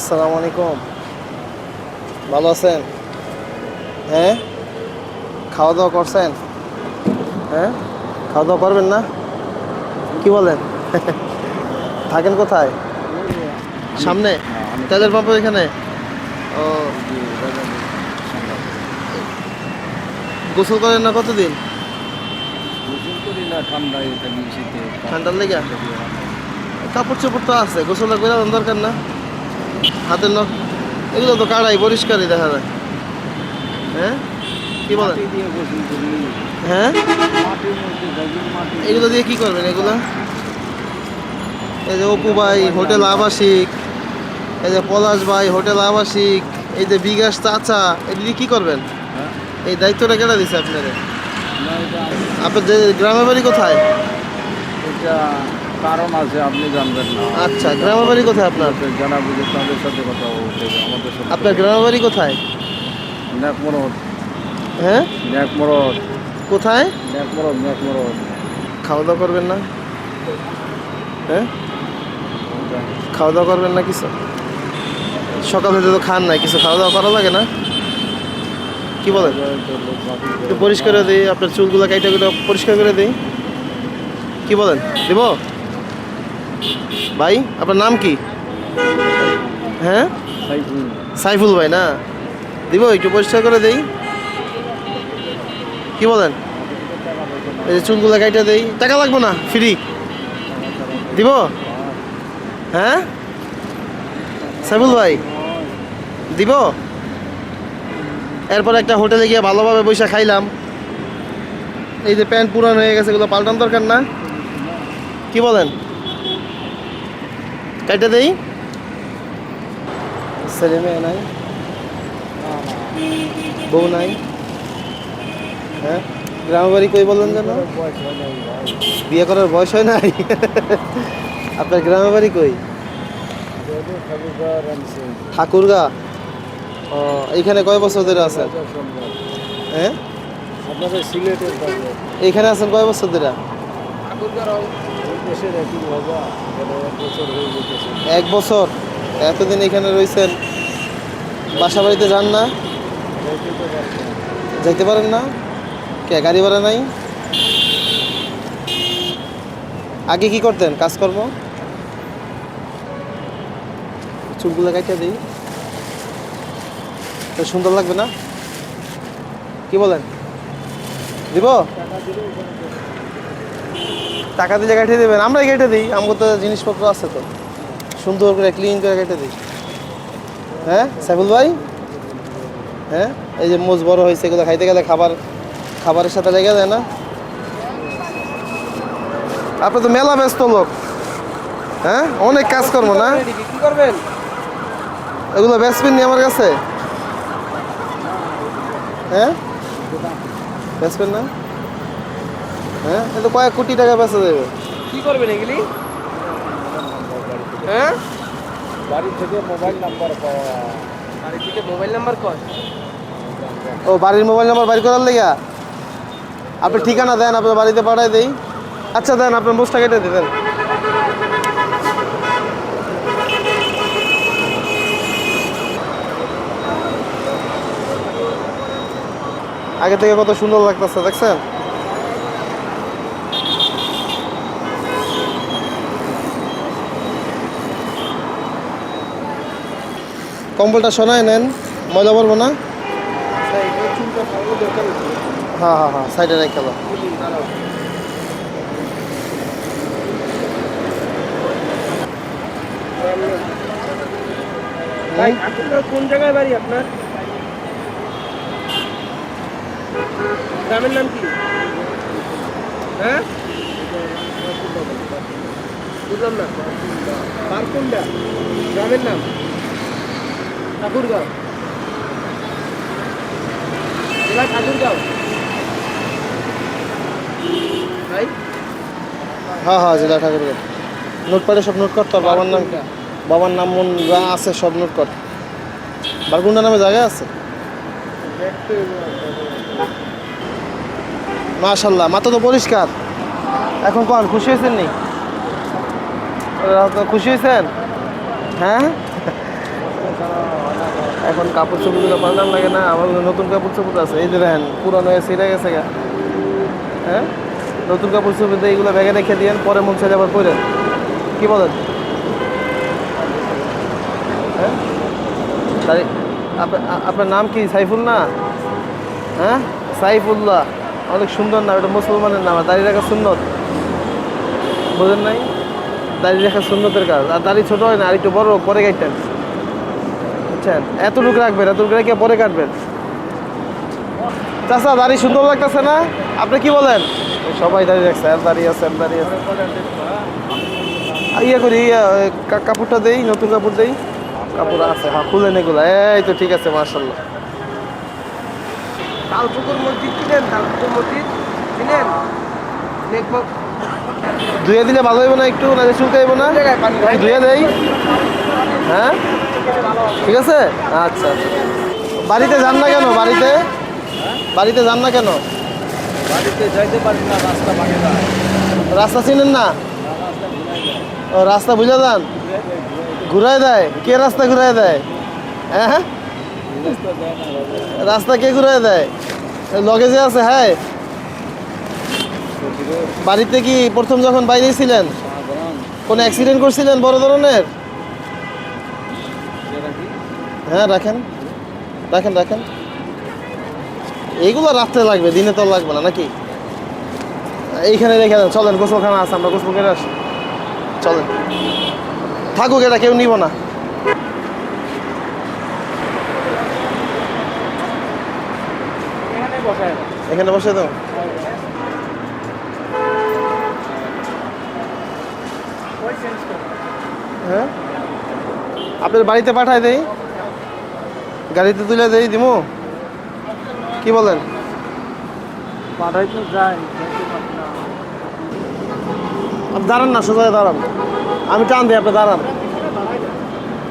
আসসালামু আলাইকুম। ভালো আছেন? হ্যাঁ? খাওয়া দাওয়া করছেন? হ্যাঁ? খাওয়া দাওয়া করবেন না? কি বলেন? থাকেন কোথায়? সামনে? তেলের পাম্পের এখানে? ও গোসল করেন না কতদিন? ঠান্ডার লেগে? কাপড় চোপড় তো আছে গোসল করে দরকার না? হাতের নখ এগুলো তো কাড়াই পরিষ্কারই দেখা যায়। হ্যাঁ? কি বলেন? হ্যাঁ? এগুলো দিয়ে কি করবেন এগুলো? এই যে অপু ভাই হোটেল আবাসিক এই যে পলাশ ভাই হোটেল আবাসিক এই যে বিকাশ চাচা এগুলি দিয়ে কি করবেন? এই দায়িত্বটা কেটে দিছে আপনাদের? আপনার যে গ্রামের বাড়ি কোথায়? এটা কারণ আছে আপনি জানবেন না। আচ্ছা গ্রামের বাড়ি কোথায় আপনার? আপনার জানা বুঝে তাদের সাথে কথা বলতে আমাদের সাথে আপনার গ্রামের বাড়ি কোথায়? ন্যাক হ্যাঁ? ন্যাক কোথায়? ন্যাক মরদ ন্যাক খাওয়া দাওয়া করবেন না? হ্যাঁ? খাওয়া দাওয়া করবেন না কিছু সকাল হতে তো খান নাই কিছু খাওয়া দাওয়া করা লাগে না? কি বলেন একটু পরিষ্কার করে দিই আপনার চুলগুলো কাইটা করে পরিষ্কার করে দিই। কি বলেন? দিব? ভাই, আপনার নাম কি? হ্যাঁ? সাইফুল ভাই না? দিব, একটু পরিষ্কার করে দেই। কি বলেন? এই যে চুলগুলো কাইটা দেই। টাকা লাগবে না? ফ্রি দিব? হ্যাঁ? সাইফুল ভাই, দিব? এরপর একটা হোটেলে গিয়ে ভালোভাবে বসে খাইলাম। এই যে প্যান্ট পুরান হয়ে গেছে, এগুলো পাল্টান দরকার না? কি বলেন? কাইটা দেই? ছেলে মেয়ে নাই। বউ নাই। হ্যাঁ? গ্রামের বাড়ি কই বললেন যেন? বিয়ে করার বয়স হয় নাই? আপনার গ্রামের বাড়ি কই? ঠাকুরগা। ও এইখানে কয় বছর ধরে আছেন? হ্যাঁ? এইখানে আছেন কয় বছর ধরে? এক বছর এতদিন এখানে রয়েছেন? বাসা বাড়িতে যান না? যাইতে পারেন না? কে, গাড়ি ভাড়া নাই? আগে কি করতেন, কাজকর্ম? চুলগুলো কাটিয়ে দিই। সুন্দর লাগবে না? কি বলেন? দিব? টাকা দিলে কাটিয়ে দেবেন, আমরাই কেটে দিই আমাকে তো জিনিসপত্র আছে তো। সুন্দর করে ক্লিন করে কেটে দিই। হ্যাঁ সাইফুল ভাই? হ্যাঁ এই যে মোজ বড় হয়েছে, এগুলো খাইতে গেলে খাবার, খাবারের সাথে লেগে যায় না? আপনি তো মেলা ব্যস্ত লোক। হ্যাঁ অনেক কাজ করব না? করবেন এগুলো বেচবেন নি আমার কাছে? হ্যাঁ? বেচবেন না? হ্যাঁ? এ কয়েক কোটি টাকা বেচা যাবে। কি করবেন এগুলি হ্যাঁ? বাড়ি থেকে মোবাইল নাম্বার বাড়ি থেকে মোবাইল নাম্বার কর। ও বাড়ির মোবাইল নাম্বার বাড়ি করার লেগা? আপনি ঠিকানা দেন আপনার বাড়িতে পাঠাই দেই। আচ্ছা দেন আপনার মোজটা কেটে দেবেন আগে থেকে কত সুন্দর লাগতেছে দেখছেন? কম্বলটা শোনায় নেন, মজা পড়ব না? হ্যাঁ হ্যাঁ হ্যাঁ সাইডে কোন জায়গায় বাড়ি আপনার? নাম কি? হ্যাঁ? বুঝলাম গ্রামের নাম? ঠাকুরগাঁও। জেলা ঠাকুরগাঁও। ভাই? হ্যাঁ হ্যাঁ জেলা ঠাকুর নোট পারে সব নোট কর তোর বাবার নাম। বাবার নাম মন যা আছে সব নোট কর। বারগুন্ডা নামে জায়গা আছে? মাশাল্লাহ মাথা তো পরিষ্কার। এখন কোন খুশি হয়েছেন নি? খুশি হয়েছেন? হ্যাঁ? এখন কাপড় চোপড়গুলো পাল্টান লাগে না আমার নতুন কাপড় চোপড় আছে। এই যে পুরানো হয়ে ছিঁড়ে গেছে গা। হ্যাঁ? নতুন কাপড় চোপড় দিয়ে এইগুলো ব্যাগে রেখে দিয়েন পরে মন ছেড়ে আবার পরেন কি বলেন? হ্যাঁ? আপনার নাম কি? সাইফুল না? হ্যাঁ? সাইফুল্লাহ। অনেক সুন্দর নাম, এটা মুসলমানের নাম দাড়ি রাখা সুন্নত। বোঝেন নাই? দাড়ি রাখা সুন্নতের কাজ। আর দাড়ি ছোটো হয় না, আর একটু বড়, পরে কাটতেন বুঝছেন? এতটুকু রাখবেন এতটুকু রেখে পরে কাটবেন। চাচা দাড়ি সুন্দর লাগতেছে না? আপনি কি বলেন? সবাই দাঁড়িয়ে রাখছে আর দাঁড়িয়ে আছে আর দাঁড়িয়ে আছে। ইয়ে করি ইয়ে, কাপড়টা দেই নতুন কাপড় দেই। কাপড় আছে হ্যাঁ খুলেন এগুলো। এই তো ঠিক আছে মার্শাল্লাহ তালপুকুর মসজিদ চিনেন তালপুকুর মসজিদ চিনেন নেকবক ধুয়ে দিলে ভালো হইব না একটু না চুলকাইব না? ধুয়ে দেই। হ্যাঁ? ঠিক আছে? আচ্ছা আচ্ছা। বাড়িতে যান না কেন? বাড়িতে? বাড়িতে যান না কেন? বাড়িতে যাইতে পারি না রাস্তা ভাঙে রাস্তা চিনেন না? ও রাস্তা বুঝে যান? ঘুরাই দেয়। কে রাস্তা ঘুরাই দেয়? হ্যাঁ রাস্তা কে ঘুরাই দেয়? লগেজে আছে হ্যাঁ? বাড়িতে কি প্রথম যখন বাইরে ছিলেন? কোনো অ্যাক্সিডেন্ট করছিলেন বড় ধরনের? হ্যাঁ রাখেন। রাখেন রাখেন। এইগুলো রাত্রে লাগবে দিনে তো লাগবে না নাকি? এইখানে রেখে দেন চলেন গোসলখানা আছে আমরা গোসল করে আসি। চলেন। থাকুক এটা কেউ নিব না। এখানে বসে দাও হ্যাঁ? আপনার বাড়িতে পাঠায় দেই? গাড়িতে তুলে দেই দিমু? কি বলেন? পাঠাই তো যাই দাঁড়ান না সোজা দাঁড়ান। আমি টান দিই আপনি দাঁড়ান।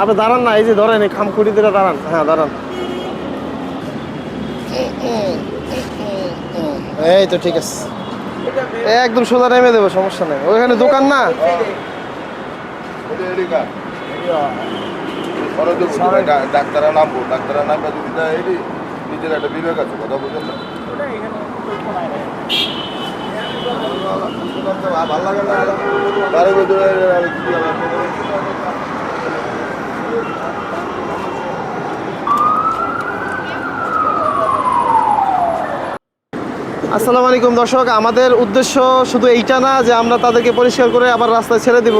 আপনি দাঁড়ান না এই যে ধরেন এই খামখুটি দিলে দাঁড়ান। হ্যাঁ দাঁড়ান। এই তো ঠিক আছে। একদম সোজা নেমে দেবো সমস্যা নেই। ওইখানে দোকান না? ডাক্তারা নামবো ডাক্তারা নামবে, যদি এলি নিজের একটা বিবেক আছে, কথা বুঝেন না। ভালো লাগে না আসসালামু আলাইকুম দর্শক, আমাদের উদ্দেশ্য শুধু এইটা না যে আমরা তাদেরকে পরিষ্কার করে আবার রাস্তায় ছেড়ে দেব।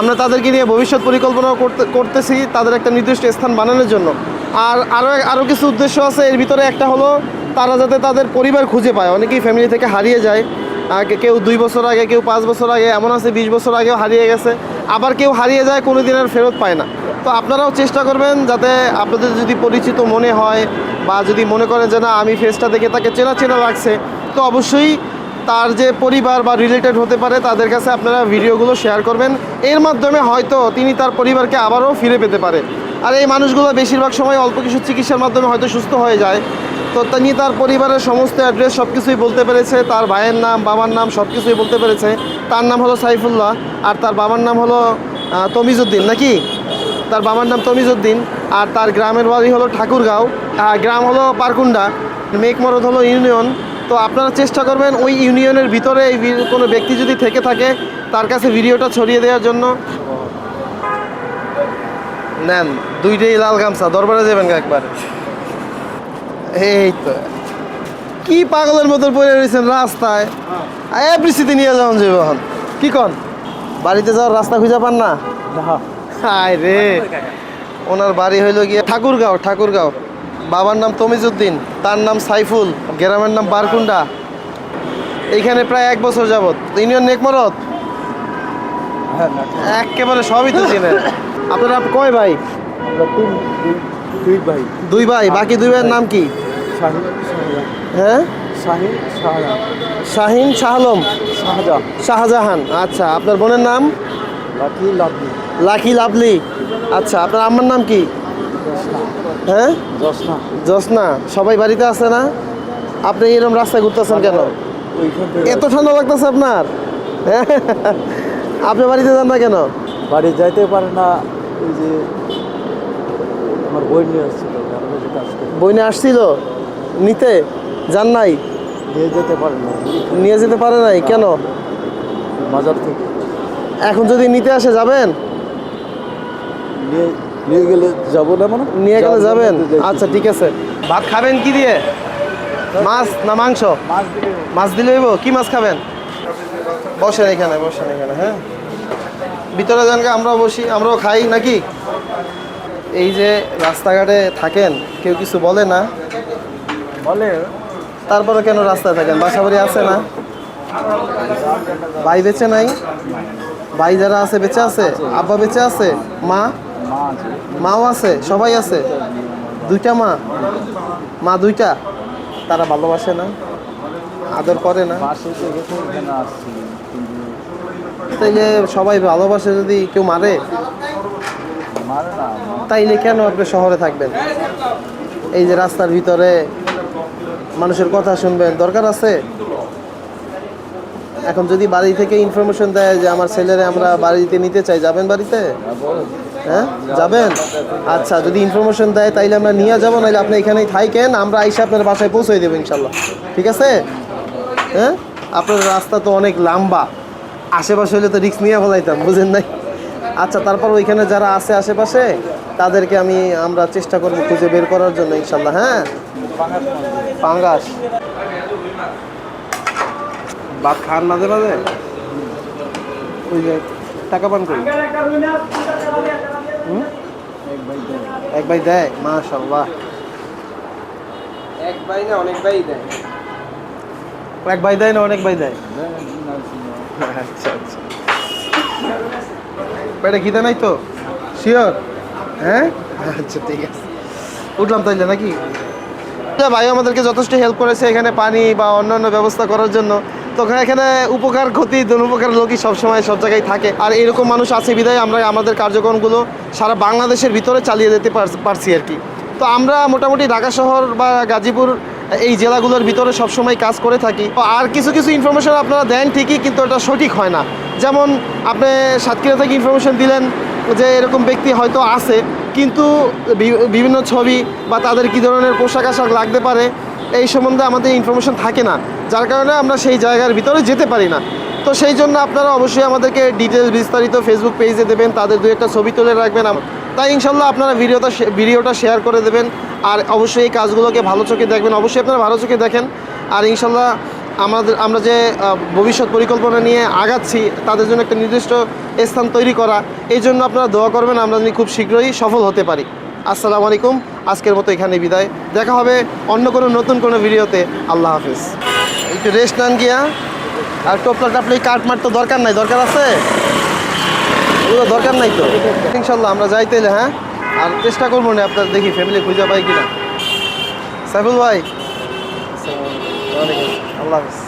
আমরা তাদেরকে নিয়ে ভবিষ্যৎ পরিকল্পনা করতে, করতেছি তাদের একটা নির্দিষ্ট স্থান বানানোর জন্য। আর আরও আরও কিছু উদ্দেশ্য আছে, এর ভিতরে একটা হলো তারা যাতে তাদের পরিবার খুঁজে পায়। অনেকেই ফ্যামিলি থেকে হারিয়ে যায়। কেউ দুই বছর আগে, কেউ পাঁচ বছর আগে, এমন আছে বিশ বছর আগেও হারিয়ে গেছে। আবার কেউ হারিয়ে যায় কোনো দিন আর ফেরত পায় না। তো আপনারাও চেষ্টা করবেন যাতে আপনাদের যদি পরিচিত মনে হয় বা যদি মনে করেন যে না, আমি ফেসটা দেখে তাকে চেনা চেনা লাগছে তো অবশ্যই তার যে পরিবার বা রিলেটেড হতে পারে, তাদের কাছে আপনারা ভিডিওগুলো শেয়ার করবেন। এর মাধ্যমে হয়তো তিনি তার পরিবারকে আবারও ফিরে পেতে পারে। আর এই মানুষগুলো বেশিরভাগ সময় অল্প কিছু চিকিৎসার মাধ্যমে হয়তো সুস্থ হয়ে যায়। তো তিনি তার পরিবারের সমস্ত অ্যাড্রেস সব কিছুই বলতে পেরেছে। তার ভাইয়ের নাম, বাবার নাম সব কিছুই বলতে পেরেছে। তার নাম হলো সাইফুল্লাহ আর তার বাবার নাম হলো তমিজুদ্দিন নাকি? তার বাবার নাম তমিজুদ্দিন আর তার গ্রামের বাড়ি হলো ঠাকুরগাঁও। গ্রাম হলো পারকুন্ডা। মেঘমরদ হলো ইউনিয়ন। তো আপনারা চেষ্টা করবেন ওই ইউনিয়নের ভিতরে এই কোনো ব্যক্তি যদি থেকে থাকে তার কাছে ভিডিওটা ছড়িয়ে দেওয়ার জন্য। নেন দুইটাই লাল গামছা দরবারে যাবেন একবার। এই তো। কি পাগলের মতো পড়ে রয়েছেন রাস্তায়? এ বৃষ্টিতে নিয়ে যাওয়ান যাবে এখন। কি কন? বাড়িতে যাওয়ার রাস্তা খুঁজে পান না। হায় রে। ওনার বাড়ি হইল গিয়ে ঠাকুরগাঁও ঠাকুরগাঁও। বাবার নাম তমিজুদ্দিন তার নাম সাইফুল গ্রামের নাম বারকুন্ডা এইখানে প্রায় এক বছর যাবত ইউনিয়ন নেকমরত একেবারে সবই তো চিনেন। আপনারা কয় ভাই? দুই ভাই। দুই ভাই বাকি দুই ভাইয়ের নাম কি? শাহিন হ্যাঁ? শাহিন শাহলম? শাহজাহান। শাহজাহান আচ্ছা। আপনার বোনের নাম? লাকি লাভলি লাকি লাভলি আচ্ছা আপনার আম্মার নাম কি? হ্যাঁ? জসনা। সবাই বাড়িতে আছে না? আপনি এরকম রাস্তায় ঘুরতেছেন কেন? এত ঠান্ডা লাগতেছে আপনার? আপনি বাড়িতে যান না কেন? বাড়ি যাইতে পারে না ওই যে আমার বই নিয়ে আসছিল করে বইনে আসছিল? নিতে? যান নাই? নিয়ে যেতে পারে না। নিয়ে যেতে পারে নাই? কেন? বাজার থেকে। এখন যদি নিতে আসে যাবেন? নিয়ে নিয়ে গেলে যাব না মানে? নিয়ে গেলে যাবেন। আচ্ছা ঠিক আছে। ভাত খাবেন কি দিয়ে? মাছ না মাংস? মাছ দিলে হইব। কি মাছ খাবেন? বসেন এখানে বসেন এখানে হ্যাঁ? ভিতরে জানকে আমরাও বসি আমরাও খাই নাকি? এই যে রাস্তাঘাটে থাকেন কেউ কিছু বলে না? বলে। তারপরে কেন রাস্তায় থাকেন? বাসা বাড়ি আছে না? ভাই বেঁচে নাই? ভাই যারা আছে বেঁচে আছে? আব্বা বেঁচে আছে? মা? মাও আছে সবাই আছে। দুইটা মা। মা দুইটা। তারা ভালোবাসে না আদর করে না। তাইলে সবাই ভালোবাসে যদি কেউ মারে? তাইলে কেন আপনি শহরে থাকবেন? এই যে রাস্তার ভিতরে মানুষের কথা শুনবেন দরকার আছে? এখন যদি বাড়ি থেকে ইনফরমেশন দেয় যে আমার ছেলেরে আমরা বাড়িতে নিতে চাই যাবেন বাড়িতে? হ্যাঁ? যাবেন? আচ্ছা যদি ইনফরমেশন দেয়, তাইলে আমরা নিয়ে যাব নাহলে আপনি এখানেই থাকেন, আমরা আইসা আপনার বাসায় পৌঁছে দেবো ইনশাল্লাহ ঠিক আছে? হ্যাঁ? আপনার রাস্তা তো অনেক লম্বা। আশেপাশে হলে তো রিক্স নিয়ে ফেলাইতাম, বুঝেন নাই? আচ্ছা তারপর ওইখানে যারা আছে আশেপাশে, তাদেরকে আমি, আমরা চেষ্টা করব খুঁজে বের করার জন্য ইনশাল্লাহ হ্যাঁ? পাঙ্গাস। ভাত খান মাঝে মাঝে ওই যে টাকা পান করি? এক ভাই দেয় মাশাল্লাহ এক ভাই না অনেক ভাই দেয়। এক ভাই দেয় না অনেক ভাই দেয়? আচ্ছা আচ্ছা। পেটে খিদে নাই তো? শিওর হ্যাঁ? আচ্ছা ঠিক আছে। উঠলাম তাইলে নাকি? ভাই আমাদেরকে যথেষ্ট হেল্প করেছে এখানে পানি বা অন্যান্য ব্যবস্থা করার জন্য। তো এখানে উপকার, ক্ষতি দুপকার লোকই সবসময় সব জায়গায় থাকে। আর এরকম মানুষ আছে বিধায় আমরা আমাদের কার্যক্রমগুলো সারা বাংলাদেশের ভিতরে চালিয়ে যেতে পার- পারছি আর কি। তো আমরা মোটামুটি ঢাকা শহর বা গাজীপুর এই জেলাগুলোর ভিতরে সবসময় কাজ করে থাকি। আর কিছু কিছু ইনফরমেশন আপনারা দেন ঠিকই, কিন্তু এটা সঠিক হয় না। যেমন আপনি সাতক্ষীরা থেকে ইনফরমেশন দিলেন যে এরকম ব্যক্তি হয়তো আছে, কিন্তু বিভিন্ন ছবি বা তাদের কী ধরনের পোশাক আশাক লাগতে পারে, এই সম্বন্ধে আমাদের ইনফরমেশন থাকে না। যার কারণে আমরা সেই জায়গার ভিতরে যেতে পারি না। তো সেই জন্য আপনারা অবশ্যই আমাদেরকে ডিটেলস বিস্তারিত ফেসবুক পেজে দেবেন, তাদের দু একটা ছবি তুলে রাখবেন। তাই ইনশাল্লাহ আপনারা ভিডিওটা ভিডিওটা শেয়ার করে দেবেন। আর অবশ্যই এই কাজগুলোকে ভালো চোখে দেখবেন। অবশ্যই আপনারা ভালো চোখে দেখেন। আর ইনশাল্লাহ আমাদের আমরা যে ভবিষ্যৎ পরিকল্পনা নিয়ে আগাচ্ছি, তাদের জন্য একটা নির্দিষ্ট স্থান তৈরি করা, এই জন্য আপনারা দোয়া করবেন। আমরা যদি খুব শীঘ্রই সফল হতে পারি। আসসালামু আলাইকুম। আজকের মতো এখানে বিদায়। দেখা হবে অন্য কোনো নতুন কোনো ভিডিওতে। আল্লাহ হাফিজ। একটু রেস্ট নেন গিয়া। আর টোপলা টাপলি কাট মার তো দরকার নাই, দরকার আছে? ওগুলো দরকার নাই তো? ইনশাল্লাহ আমরা যাইতে হ্যাঁ? আর চেষ্টা করব না আপনার দেখি ফ্যামিলি খুঁজে পাই কিনা। সাইফুল ভাই। আল্লাহ হাফিজ।